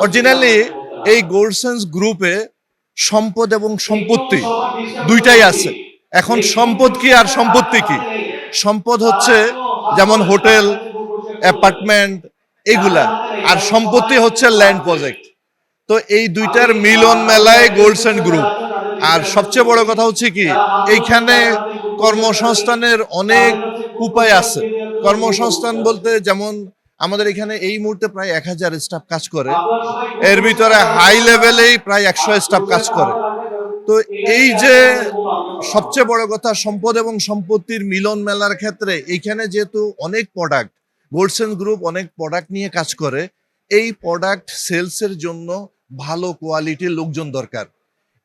Originally এই গোল্ডসেন্স গ্রুপে সম্পদ এবং সম্পত্তি দুইটাই আছে। এখন সম্পদ কি আর সম্পত্তি কি? সম্পদ হচ্ছে যেমন হোটেল, অ্যাপার্টমেন্ট, এগুলা। আর সম্পত্তি হচ্ছে ল্যান্ড প্রজেক্ট। তো এই দুইটার মিলন মেলায় গোল্ডসেন্ট গ্রুপ আর সবচেয়ে বড় কথা হচ্ছে কি, এইখানে কর্মসংস্থানের অনেক উপায় আছে। কর্মসংস্থান বলতে যেমন আমাদের এখানে এই মুহূর্তে প্রায় এক হাজার স্টাফ কাজ করে। এর ভিতরে হাই লেভেলেই প্রায় একশো স্টাফ কাজ করে। তো এই যে সবচেয়ে বড় কথা সম্পদ এবং সম্পত্তির মিলন মেলার ক্ষেত্রে এইখানে যেহেতু অনেক প্রোডাক্ট গোল্ডসেন গ্রুপ অনেক প্রোডাক্ট নিয়ে কাজ করে এই প্রোডাক্ট সেলসের জন্য ভালো কোয়ালিটির লোকজন দরকার।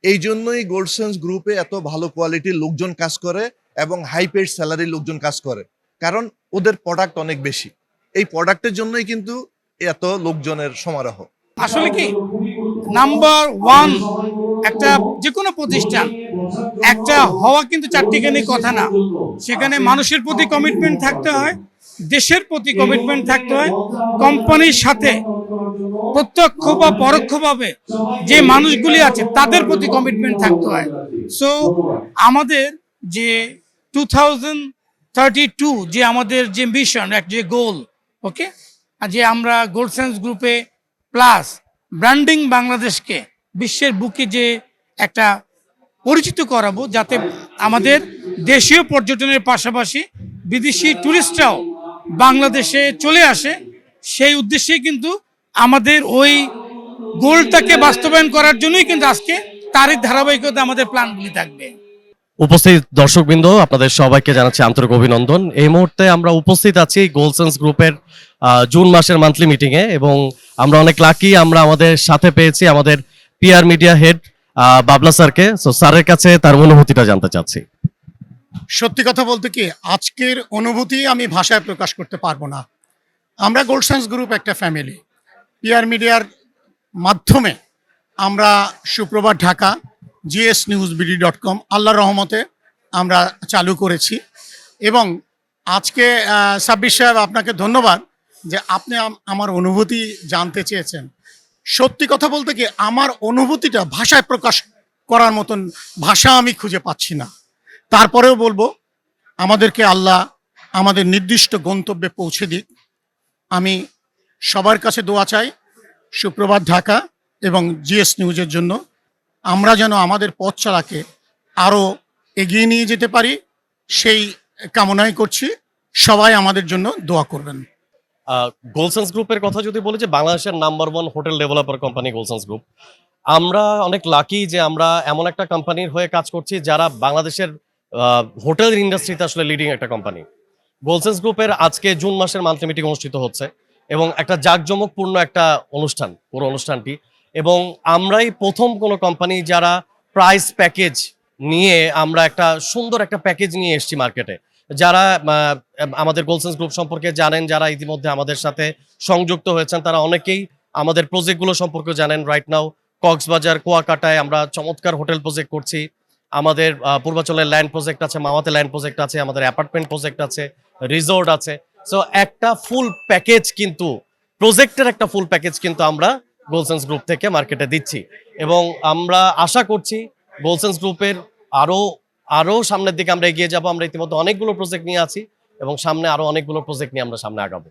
এই জন্যই গোল্ডসেন্স গ্রুপে এত ভালো কোয়ালিটির লোকজন কাজ করে এবং হাই পেড স্যালারির লোকজন কাজ করে। কারণ ওদের প্রোডাক্ট অনেক বেশি। এই প্রোডাক্টের জন্যই কিন্তু এত লোকজনের সমারোহ। আসলে কি? নাম্বার ওয়ান একটা যে কোনো প্রতিষ্ঠান, একটা হওয়া কিন্তু চারটিখানি কথা না। সেখানে মানুষের প্রতি কমিটমেন্ট থাকতে হয়, দেশের প্রতি কমিটমেন্ট থাকতে হয় কোম্পানির সাথে প্রত্যক্ষ বা পরোক্ষভাবে যে মানুষগুলি আছে, তাদের প্রতি কমিটমেন্ট থাকতে হয়। সো আমাদের যে টু থাউজেন্ড থার্টি টু যে আমাদের যে মিশন যে গোল ওকে? যে আমরা গোল্ড সেন্স গ্রুপে প্লাস ব্র্যান্ডিং বাংলাদেশকে বিশ্বের বুকে যে একটা পরিচিত করাবো, যাতে আমাদের দেশীয় পর্যটনের পাশাপাশি বিদেশি ট্যুরিস্টরাও বাংলাদেশে চলে আসে, সেই উদ্দেশ্যে কিন্তু আমাদের ওই গোলটাকে বাস্তবায়ন করার জন্যই কিন্তু আজকে তারই ধারাবাহিকতা আমাদের প্ল্যানগুলি থাকবে। উপস্থিত দর্শকবৃন্দ, আপনাদের সবাইকে জানাচ্ছি আন্তরিক অভিনন্দন। এই মুহূর্তে আমরা উপস্থিত আছি গোলসেন্স গ্রুপের জুন মাসের মান্থলি মিটিং এ এবং আমরা অনেক লাকি আমরা আমাদের সাথে পেয়েছি আমাদের পিআর মিডিয়া হেড বাবলা স্যারকে। সো স্যারের কাছে তার অনুভূতিটা জানতে চাচ্ছি। সত্যি কথা বলতে কি, আজকের অনুভূতি আমি ভাষায় প্রকাশ করতে পারব না। আমরা গোল্ড সায়েন্স গ্রুপ একটা ফ্যামিলি পিআর মিডিয়ার মাধ্যমে আমরা Suprabhat Dhaka GS news BD dot com আল্লাহর রহমতে আমরা চালু করেছি। এবং আজকে সাব্বির সাহেব, আপনাকে ধন্যবাদ যে আপনি আমার অনুভূতি জানতে চেয়েছেন। সত্যি কথা বলতে কি, আমার অনুভূতিটা ভাষায় প্রকাশ করার মতন ভাষা আমি খুঁজে পাচ্ছি না। তারপরেও বলব, আমাদেরকে আল্লাহ আমাদের নির্দিষ্ট গন্তব্যে পৌঁছে দিক। আমি সবার কাছে দোয়া চাই, সুপ্রভাত ঢাকা এবং জিএস নিউজের জন্য। আমরা যেন আমাদের পথ চলাকে আরও এগিয়ে নিয়ে যেতে পারি, সেই কামনাই করছি। সবাই আমাদের জন্য দোয়া করবেন। গোলসেন্স গ্রুপের কথা যদি বলি যে বাংলাদেশের number one hotel developer company Golsense group আমরা অনেক লাকি যে আমরা এমন একটা কোম্পানির হয়ে কাজ করছি যারা বাংলাদেশের হোটেল ইন্ডাস্ট্রিতে আসলে লিডিং একটা কোম্পানি গোলসেন্স গ্রুপের আজকে জুন মাসের মান্থলি মিটিং অনুষ্ঠিত হচ্ছে এবং একটা জাঁকজমকপূর্ণ একটা অনুষ্ঠান, পুরো অনুষ্ঠানটি। এবং আমরাই প্রথম কোনো কোম্পানি যারা প্রাইস প্যাকেজ নিয়ে আমরা একটা সুন্দর একটা প্যাকেজ নিয়ে এসেছি মার্কেটে যারা আমাদের গোলসেন্স গ্রুপ সম্পর্কে জানেন, যারা ইতিমধ্যে আমাদের সাথে সংযুক্ত হয়েছেন, তারা অনেকেই আমাদের প্রজেক্টগুলো সম্পর্কে জানেন। রাইট নাও কক্সবাজার কুয়াকাটায় আমরা চমৎকার হোটেল প্রজেক্ট করছি। আমাদের পূর্বাচলের ল্যান্ড প্রজেক্ট আছে, মাওয়াতে ল্যান্ড প্রজেক্ট আছে, আমাদের অ্যাপার্টমেন্ট প্রজেক্ট আছে রিসোর্ট আছে। সো একটা ফুল প্যাকেজ কিন্তু প্রজেক্টের একটা ফুল প্যাকেজ কিন্তু আমরা গোলসেন্স গ্রুপ থেকে মার্কেটে দিচ্ছি। এবং আমরা আশা করছি গোলসেন্স গ্রুপের আরও আরও সামনের দিকে আমরা এগিয়ে যাব। আমরা ইতিমধ্যে অনেকগুলো প্রজেক্ট নিয়ে আছি এবং সামনে আরও অনেকগুলো প্রজেক্ট নিয়ে আমরা সামনে আগাবো।